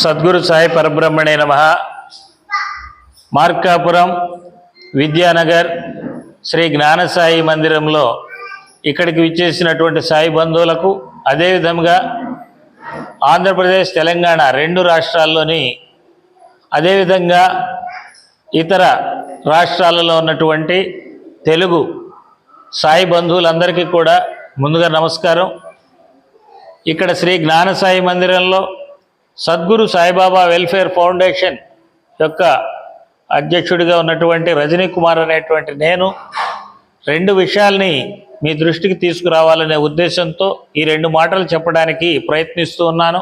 సద్గురు సాయి పరబ్రహ్మణే నమ. మార్కాపురం విద్యానగర్ శ్రీ జ్ఞానసాయి మందిరంలో ఇక్కడికి విచ్చేసినటువంటి సాయి బంధువులకు అదేవిధంగా ఆంధ్రప్రదేశ్ తెలంగాణ రెండు రాష్ట్రాల్లోని అదేవిధంగా ఇతర రాష్ట్రాలలో ఉన్నటువంటి తెలుగు సాయి బంధువులందరికీ కూడా ముందుగా నమస్కారం. ఇక్కడ శ్రీ జ్ఞానసాయి మందిరంలో సద్గురు సాయిబాబా వెల్ఫేర్ ఫౌండేషన్ యొక్క అధ్యక్షుడిగా ఉన్నటువంటి రజనీ కుమార్ అనేటువంటి నేను రెండు విషయాల్ని మీ దృష్టికి తీసుకురావాలనే ఉద్దేశంతో ఈ రెండు మాటలు చెప్పడానికి ప్రయత్నిస్తూ ఉన్నాను.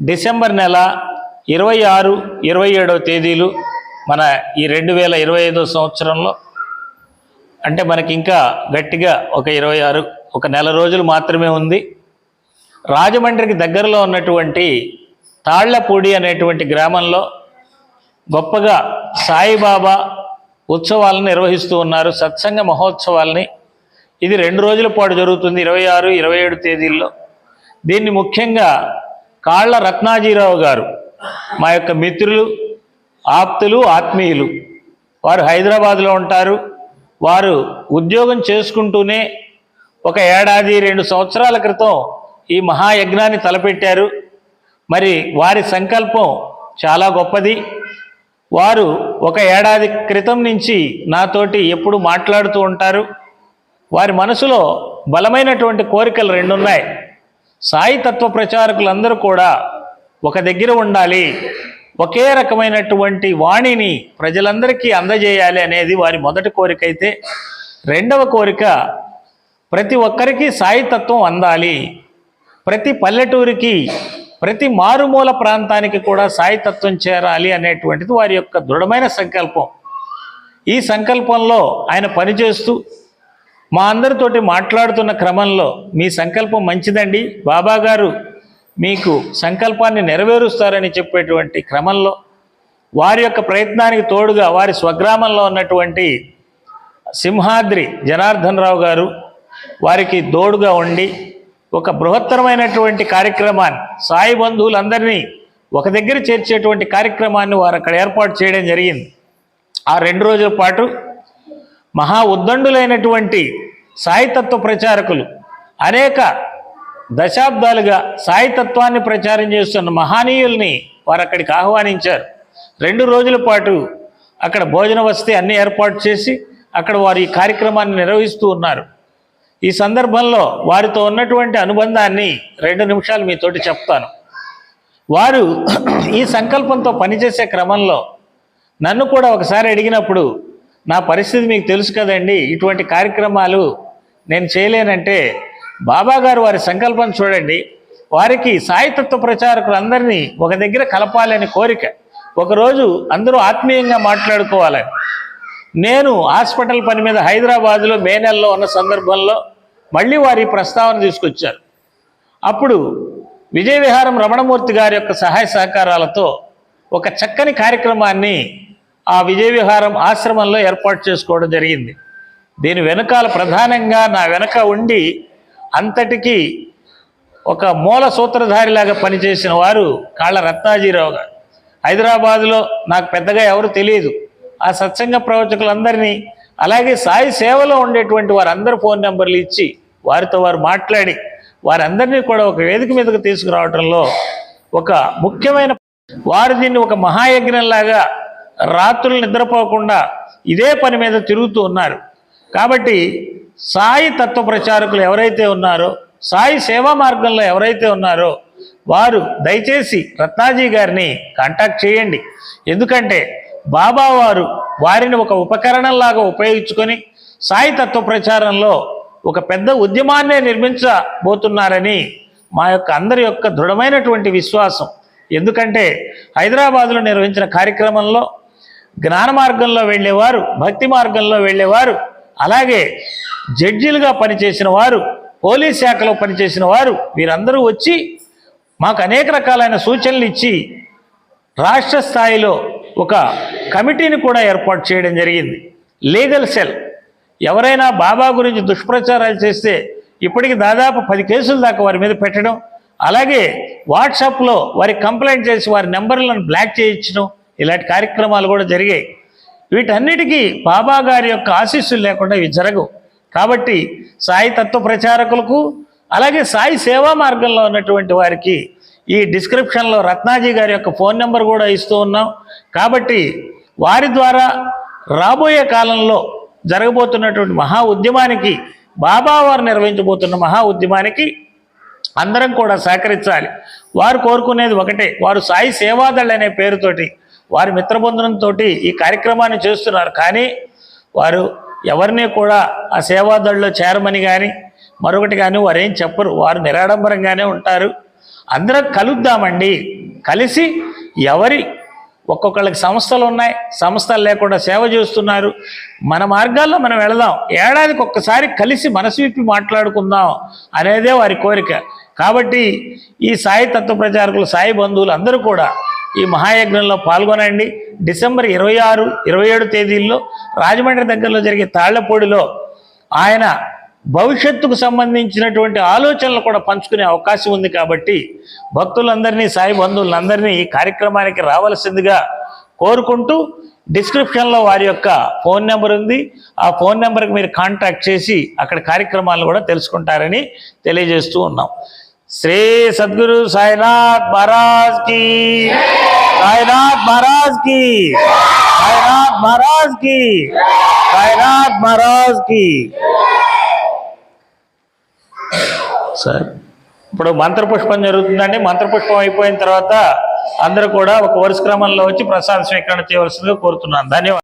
డిసెంబర్ నెల ఇరవై ఆరు ఇరవై ఏడవ తేదీలు మన ఈ రెండు వేల ఇరవై ఐదో సంవత్సరంలో అంటే మనకి ఇంకా గట్టిగా ఒక ఇరవై ఆరు ఒక నెల రోజులు మాత్రమే ఉంది. రాజమండ్రికి దగ్గరలో ఉన్నటువంటి తాళ్ళపూడి అనేటువంటి గ్రామంలో గొప్పగా సాయిబాబా ఉత్సవాలను నిర్వహిస్తూ ఉన్నారు. సత్సంగ మహోత్సవాల్ని ఇది రెండు రోజుల పాటు జరుగుతుంది ఇరవై ఆరు ఇరవై ఏడు తేదీల్లో. దీన్ని ముఖ్యంగా కాళ్ళ రత్నాజీరావు గారు మా యొక్క మిత్రులు ఆప్తులు ఆత్మీయులు వారు హైదరాబాద్లో ఉంటారు. వారు ఉద్యోగం చేసుకుంటూనే ఒక ఏడాది రెండు సంవత్సరాల క్రితం ఈ మహాయజ్ఞాన్ని తలపెట్టారు. మరి వారి సంకల్పం చాలా గొప్పది. వారు ఒక ఏడాది క్రితం నుంచి నాతోటి ఎప్పుడు మాట్లాడుతూ ఉంటారు. వారి మనసులో బలమైనటువంటి కోరికలు రెండున్నాయి. సాయి తత్వ ప్రచారకులందరూ కూడా ఒక దగ్గర ఉండాలి. ఒకే రకమైనటువంటి వాణిని ప్రజలందరికీ అందజేయాలి అనేది వారి మొదటి కోరిక అయితే రెండవ కోరిక ప్రతి ఒక్కరికి సాయితత్వం అందాలి. ప్రతి పల్లెటూరికి ప్రతి మారుమూల ప్రాంతానికి కూడా సాయితత్వం చేరాలి అనేటువంటిది వారి యొక్క దృఢమైన సంకల్పం. ఈ సంకల్పంలో ఆయన పనిచేస్తూ మా అందరితోటి మాట్లాడుతున్న క్రమంలో మీ సంకల్పం మంచిదండి. బాబా గారు మీకు సంకల్పాన్ని నెరవేరుస్తారని చెప్పేటువంటి క్రమంలో వారి యొక్క ప్రయత్నానికి తోడుగా వారి స్వగ్రామంలో ఉన్నటువంటి సింహాద్రి జనార్దన్ రావు గారు వారికి తోడుగా ఉండి ఒక బృహత్తరమైనటువంటి కార్యక్రమాన్ని సాయి బంధువులందరినీ ఒక దగ్గర చేర్చేటువంటి కార్యక్రమాన్ని వారు అక్కడ ఏర్పాటు చేయడం జరిగింది. ఆ రెండు రోజుల పాటు మహా ఉద్దండులైనటువంటి సాయితత్వ ప్రచారకులు అనేక దశాబ్దాలుగా సాయితత్వాన్ని ప్రచారం చేస్తున్న మహానీయుల్ని వారు అక్కడికి ఆహ్వానించారు. రెండు రోజుల పాటు అక్కడ భోజన వసతి అన్ని ఏర్పాటు చేసి అక్కడ వారు ఈ కార్యక్రమాన్ని నిర్వహిస్తూ ఉన్నారు. ఈ సందర్భంలో వారితో ఉన్నటువంటి అనుబంధాన్ని రెండు నిమిషాలు మీతోటి చెప్తాను. వారు ఈ సంకల్పంతో పనిచేసే క్రమంలో నన్ను కూడా ఒకసారి అడిగినప్పుడు నా పరిస్థితి మీకు తెలుసు కదండి ఇటువంటి కార్యక్రమాలు నేను చేయలేనంటే బాబా గారు వారి సంకల్పం చూడండి వారికి సాయితత్వ ప్రచారకులందరినీ ఒక దగ్గర కలపాలని కోరిక. ఒకరోజు అందరూ ఆత్మీయంగా మాట్లాడుకోవాలని. నేను హాస్పిటల్ పని మీద హైదరాబాదులో మే నెలలో ఉన్న సందర్భంలో మళ్ళీ వారి ప్రస్తావన తీసుకొచ్చారు. అప్పుడు విజయ విహారం రమణమూర్తి గారి యొక్క సహాయ సహకారాలతో ఒక చక్కని కార్యక్రమాన్ని ఆ విజయ విహారం ఆశ్రమంలో ఏర్పాటు చేసుకోవడం జరిగింది. దీని వెనకాల ప్రధానంగా నా వెనక ఉండి అంతటికీ ఒక మూల సూత్రధారిలాగా పనిచేసిన వారు కాళ్ళ రత్నాజీరావు గారు. హైదరాబాదులో నాకు పెద్దగా ఎవరు తెలియదు. ఆ సత్సంగ ప్రవచకులందరినీ అలాగే సాయి సేవలో ఉండేటువంటి వారందరి ఫోన్ నెంబర్లు ఇచ్చి వారితో వారు మాట్లాడి వారందరినీ కూడా ఒక వేదిక మీదకు తీసుకురావడంలో ఒక ముఖ్యమైన వారు దీన్ని ఒక మహాయజ్ఞంలాగా రాత్రులు నిద్రపోకుండా ఇదే పని మీద తిరుగుతూ ఉన్నారు. కాబట్టి సాయి తత్వ ప్రచారకులు ఎవరైతే ఉన్నారో సాయి సేవా మార్గంలో ఎవరైతే ఉన్నారో వారు దయచేసి రత్నాజీ గారిని కాంటాక్ట్ చేయండి. ఎందుకంటే బాబావారు వారిని ఒక ఉపకరణంలాగా ఉపయోగించుకొని సాయి తత్వ ప్రచారంలో ఒక పెద్ద ఉద్యమాన్నే నిర్మించబోతున్నారని మా యొక్క అందరి యొక్క దృఢమైనటువంటి విశ్వాసం. ఎందుకంటే హైదరాబాదులో నిర్వహించిన కార్యక్రమంలో జ్ఞాన మార్గంలో వెళ్ళేవారు భక్తి మార్గంలో వెళ్ళేవారు అలాగే జడ్జిలుగా పనిచేసిన వారు పోలీస్ శాఖలో పనిచేసిన వారు వీరందరూ వచ్చి మాకు అనేక రకాలైన సూచనలు ఇచ్చి రాష్ట్ర స్థాయిలో ఒక కమిటీని కూడా ఏర్పాటు చేయడం జరిగింది. Legal cell. ఎవరైనా బాబా గురించి దుష్ప్రచారాలు చేస్తే ఇప్పటికి దాదాపు పది కేసుల దాకా వారి మీద పెట్టడం అలాగే వాట్సాప్లో వారి కంప్లైంట్ చేసి వారి నెంబర్లను బ్లాక్ చేయించడం ఇలాంటి కార్యక్రమాలు కూడా జరిగాయి. వీటన్నిటికీ బాబా గారి యొక్క ఆశీస్సులు లేకుండా ఇవి జరగవు. కాబట్టి సాయి తత్వ ప్రచారకులకు అలాగే సాయి సేవా మార్గంలో ఉన్నటువంటి వారికి ఈ డిస్క్రిప్షన్లో రత్నాజీ గారి యొక్క ఫోన్ నెంబర్ కూడా ఇస్తూ ఉన్నాం. కాబట్టి వారి ద్వారా రాబోయే కాలంలో జరగబోతున్నటువంటి మహా ఉద్యమానికి బాబా వారు నిర్వహించబోతున్న మహా ఉద్యమానికి అందరం కూడా సహకరించాలి. వారు కోరుకునేది ఒకటే వారు సాయి సేవాదళ్ అనే పేరుతోటి వారి మిత్రబృందంతో ఈ కార్యక్రమాన్ని చేస్తున్నారు. కానీ వారు ఎవరిని కూడా ఆ సేవాదళ్ళలో చేరమని కానీ మరొకటి కానీ వారు ఏం చెప్పరు. వారు నిరాడంబరంగానే ఉంటారు. అందరం కలుద్దామండి. కలిసి ఎవరి ఒక్కొక్కళ్ళకి సంస్థలు ఉన్నాయి సంస్థలు లేకుండా సేవ చేస్తున్నారు. మన మార్గాల్లో మనం వెళదాం. ఏడాదికి ఒక్కసారి కలిసి మనసు విప్పి మాట్లాడుకుందాం అనేదే వారి కోరిక. కాబట్టి ఈ సాయి తత్వ ప్రచారకులు సాయి బంధువులు అందరూ కూడా ఈ మహాయజ్ఞంలో పాల్గొనండి. డిసెంబర్ ఇరవై ఆరు ఇరవై ఏడు తేదీల్లో రాజమండ్రి దగ్గరలో జరిగే తాళ్ళపూడిలో ఆయన భవిష్యత్తుకు సంబంధించినటువంటి ఆలోచనలు కూడా పంచుకునే అవకాశం ఉంది కాబట్టి భక్తులందరినీ సాయి బంధువులందరినీ ఈ కార్యక్రమానికి రావాల్సిందిగా కోరుకుంటూ డిస్క్రిప్షన్లో వారి యొక్క ఫోన్ నెంబర్ ఉంది. ఆ ఫోన్ నెంబర్కి మీరు కాంటాక్ట్ చేసి అక్కడ కార్యక్రమాలు కూడా తెలుసుకుంటారని తెలియజేస్తూ ఉన్నాం. శ్రీ సద్గురు సాయినాథ్ మహారాజ్కి సాయినాథ్ మహారాజ్కి సాయినాథ్ మహారాజ్కి సాయినాథ్ మహారాజ్కి సార్? ఇప్పుడు మంత్రపుష్పం జరుగుతుందండి. మంత్రపుష్పం అయిపోయిన తర్వాత అందరూ కూడా ఒక వరుస క్రమంలో వచ్చి ప్రసాద స్వీకరణ చేయవలసిందిగా కోరుతున్నాను. ధన్యవాదాలు.